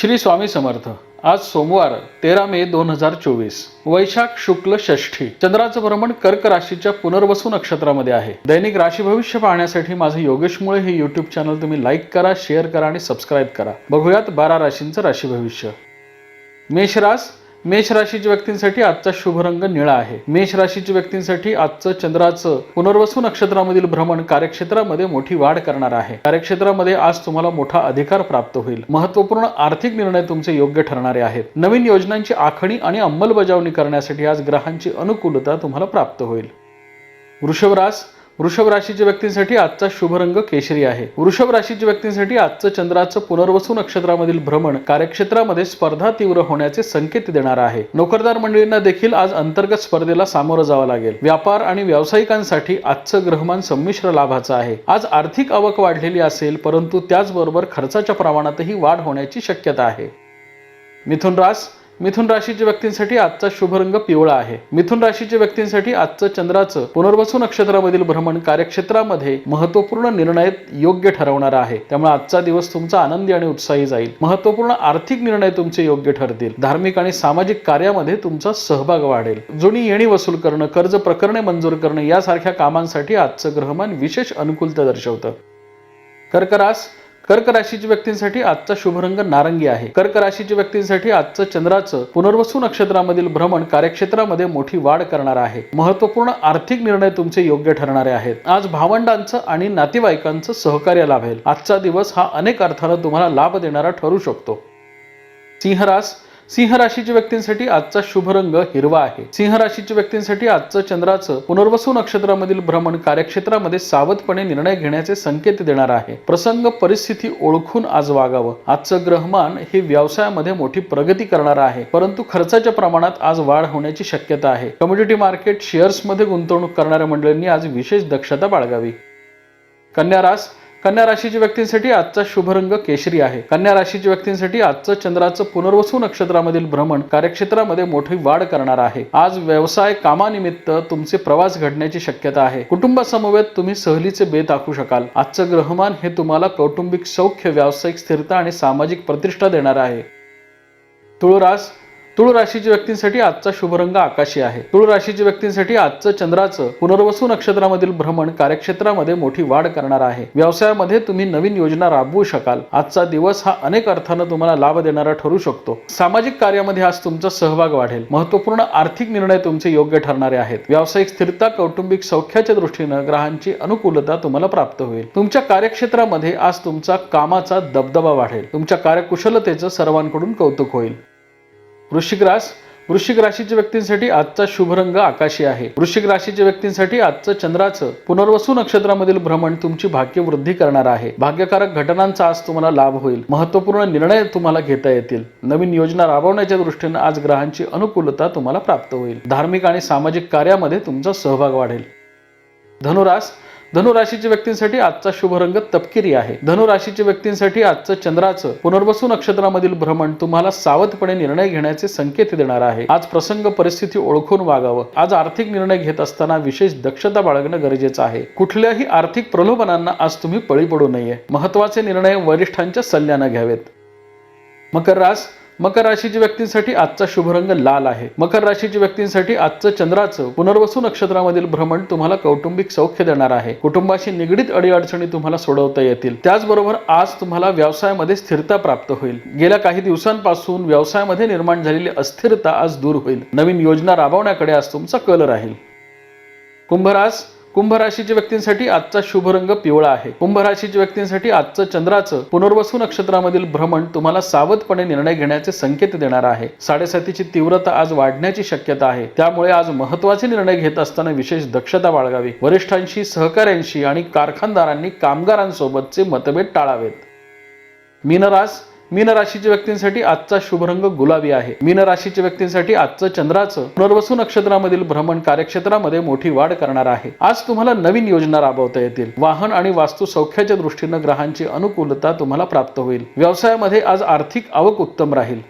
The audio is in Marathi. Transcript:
श्री स्वामी समर्थ. आज सोमवार तेरा मे दोन हजार चोवीस. वैशाख शुक्ल षष्ठी. चंद्राचं भ्रमण कर्क राशीच्या पुनर्वसू नक्षत्रामध्ये आहे. दैनिक राशी भविष्य पाहण्यासाठी माझं योगेश मुळे हे युट्यूब चॅनल तुम्ही लाईक करा शेअर करा आणि सबस्क्राईब करा. बघूयात बारा राशींचं राशी भविष्य. मेष रास मेष राशीच्या व्यक्तींसाठी आजचा शुभ रंग निळा आहे. मेष राशीच्या व्यक्तींसाठी आजचं चंद्राचं पुनर्वसू नक्षत्रामधील भ्रमण कार्यक्षेत्रामध्ये मोठी वाढ करणार आहे. कार्यक्षेत्रामध्ये आज तुम्हाला मोठा अधिकार प्राप्त होईल. महत्त्वपूर्ण आर्थिक निर्णय तुमचे योग्य ठरणारे आहेत. नवीन योजनांची आखणी आणि अंमलबजावणी करण्यासाठी आज ग्रहांची अनुकूलता तुम्हाला प्राप्त होईल. वृषभ वृषभ राशीच्या व्यक्तींसाठी आजचा शुभ रंग केशरी आहे. वृषभ राशीच्या व्यक्तींसाठी आजचं चंद्राचं पुनर्वसू नक्षत्रामधील भ्रमण कार्यक्षेत्रामध्ये स्पर्धा तीव्र होण्याचे संकेत देणार आहे. नोकरदार मंडळींना देखील आज अंतर्गत स्पर्धेला सामोरं जावं लागेल. व्यापार आणि व्यावसायिकांसाठी आजचं ग्रहमान संमिश्र लाभाचं आहे. आज आर्थिक आवक वाढलेली असेल परंतु त्याचबरोबर खर्चाच्या प्रमाणातही वाढ होण्याची शक्यता आहे. मिथुन रास मिथुन राशीच्या व्यक्तींसाठी आजचा शुभ रंग पिवळा आहे. मिथुन राशीच्या व्यक्तींसाठी आजचं चंद्राचं पुनर्वसू नक्षत्रामधील भ्रमण कार्यक्षेत्रामध्ये महत्त्वपूर्ण निर्णय योग्य ठरवणार आहे. त्यामुळे आजचा दिवस तुमचा आनंदी आणि उत्साही जाईल. महत्त्वपूर्ण आर्थिक निर्णय तुमचे योग्य ठरतील. धार्मिक आणि सामाजिक कार्यामध्ये तुमचा सहभाग वाढेल. जुनी येणी वसूल करणं कर्ज प्रकरणे मंजूर करणं यासारख्या कामांसाठी आजचं ग्रहमान विशेष अनुकूलता दर्शवतं. कर्करास कर्क राशीच्या व्यक्तींसाठी आजचा शुभ रंग नारंगी आहे. कर्क राशीच्या व्यक्तींसाठी आजचं चंद्राचं पुनर्वसू नक्षत्रामधील भ्रमण कार्यक्षेत्रामध्ये मोठी वाढ करणार आहे. महत्त्वपूर्ण आर्थिक निर्णय तुमचे योग्य ठरणारे आहेत. आज भावंडांचं आणि नातेवाईकांचं सहकार्य लाभेल. आजचा दिवस हा अनेक अर्थानं तुम्हाला लाभ देणारा ठरू शकतो. सिंहरास सिंह राशीच्या व्यक्तींसाठी आजचा शुभ रंग हिरवा आहे. सिंह राशीच्या व्यक्तींसाठी आजचं चंद्राचं पुनर्वसू नक्षत्रामधील भ्रमण कार्यक्षेत्रामध्ये सावधपणे निर्णय घेण्याचे संकेत देणार आहे. प्रसंग परिस्थिती ओळखून आज वागावं. आजचं ग्रहमान हे व्यवसायामध्ये मोठी प्रगती करणार आहे. परंतु खर्चाच्या प्रमाणात आज वाढ होण्याची शक्यता आहे. कमोडिटी मार्केट शेअर्समध्ये गुंतवणूक करणाऱ्या मंडळींनी आज विशेष दक्षता बाळगावी. कन्या रास कन्या राशीच्या व्यक्तींसाठी आजचा शुभ रंग केशरी आहे. कन्या राशीच्या व्यक्तींसाठी आजचं चंद्राचं पुनर्वसू नक्षत्रामधील भ्रमण कार्यक्षेत्रामध्ये मोठी वाढ करणार आहे. आज व्यवसाय कामानिमित्त तुमचे प्रवास घडण्याची शक्यता आहे. कुटुंबासमवेत तुम्ही सहलीचे बेत आखू शकाल. आजचं ग्रहमान हे तुम्हाला कौटुंबिक सौख्य व्यावसायिक स्थिरता आणि सामाजिक प्रतिष्ठा देणार आहे. तुळरास तुळ राशीच्या व्यक्तींसाठी आजचा शुभ रंग आकाशी आहे. तुळ राशीच्या व्यक्तींसाठी आजचं चंद्राचं पुनर्वसू नक्षत्रामधील भ्रमण कार्यक्षेत्रामध्ये मोठी वाढ करणार आहे. व्यवसायामध्ये तुम्ही नवीन योजना राबवू शकाल. आजचा दिवस हा अनेक अर्थानं तुम्हाला लाभ देणारा ठरू शकतो. सामाजिक कार्यामध्ये आज तुमचा सहभाग वाढेल. महत्त्वपूर्ण आर्थिक निर्णय तुमचे योग्य ठरणारे आहेत. व्यावसायिक स्थिरता कौटुंबिक सौख्याच्या दृष्टीनं ग्रहांची अनुकूलता तुम्हाला प्राप्त होईल. तुमच्या कार्यक्षेत्रामध्ये आज तुमचा कामाचा दबदबा वाढेल. तुमच्या कार्यकुशलतेचं सर्वांकडून कौतुक होईल. वृश्चिक रास वृश्चिक राशीच्या व्यक्तींसाठी आजचा शुभ रंग आकाशी आहे. वृश्चिक राशीच्या व्यक्तींसाठी आजचं चंद्राचं पुनर्वसू नक्षत्रामधील भ्रमण तुमची भाग्यवृद्धी करणार आहे. भाग्यकारक घटनांचा आज तुम्हाला लाभ होईल. महत्त्वपूर्ण निर्णय तुम्हाला घेता येतील. नवीन योजना राबवण्याच्या दृष्टीनं आज ग्रहांची अनुकूलता तुम्हाला प्राप्त होईल. धार्मिक आणि सामाजिक कार्यामध्ये तुमचा सहभाग वाढेल. धनुरास धनुराशीच्या व्यक्तींसाठी आजचा शुभ रंग तपकिरी आहे. धनुराशीच्या व्यक्तींसाठी आजचं चंद्राचं पुनर्वसू नक्षत्रामधील भ्रमण तुम्हाला सावधपणे निर्णय घेण्याचे संकेत देणार आहे. आज प्रसंग परिस्थिती ओळखून वागावं. आज आर्थिक निर्णय घेत असताना विशेष दक्षता बाळगणं गरजेचं आहे. कुठल्याही आर्थिक प्रलोभनांना आज तुम्ही पळी पडू नये. महत्त्वाचे निर्णय वरिष्ठांच्या सल्ल्यानं घ्यावेत. मकर रास मकर राशीच्या व्यक्तींसाठी आजचा शुभ रंग लाल आहे. मकर राशीच्या व्यक्तींसाठी आजचं चंद्राचं पुनर्वसू नक्षत्रामधील भ्रमण तुम्हाला कौटुंबिक सौख्य देणार आहे. कुटुंबाशी निगडीत अडीअडचणी तुम्हाला सोडवता येतील. त्याचबरोबर आज तुम्हाला व्यवसायामध्ये स्थिरता प्राप्त होईल. गेल्या काही दिवसांपासून व्यवसायामध्ये निर्माण झालेली अस्थिरता आज दूर होईल. नवीन योजना राबवण्याकडे आज तुमचा कल राहील. कुंभरास कुंभ राशीच्या व्यक्तींसाठी आजचा शुभ रंग पिवळा आहे. कुंभ राशीच्या व्यक्तींसाठी आजचं चंद्राचं पुनर्वसू नक्षत्रामधील भ्रमण तुम्हाला सावधपणे निर्णय घेण्याचे संकेत देणार आहे. साडेसातीची तीव्रता आज वाढण्याची शक्यता आहे. त्यामुळे आज महत्त्वाचे निर्णय घेत असताना विशेष दक्षता बाळगावी. वरिष्ठांशी सहकाऱ्यांशी आणि कारखानदारांनी कामगारांसोबतचे मतभेद टाळावेत. मीनरास मीन राशीच्या व्यक्तींसाठी आजचा शुभरंग गुलाबी आहे. मीन राशीच्या व्यक्तींसाठी आजचं चंद्राचं पुनर्वसू नक्षत्रामधील भ्रमण कार्यक्षेत्रामध्ये मोठी वाढ करणार आहे. आज तुम्हाला नवीन योजना राबवता येतील. वाहन आणि वास्तू सौख्याच्या दृष्टीनं ग्रहांची अनुकूलता तुम्हाला प्राप्त होईल. व्यवसायामध्ये आज आर्थिक आवक उत्तम राहील.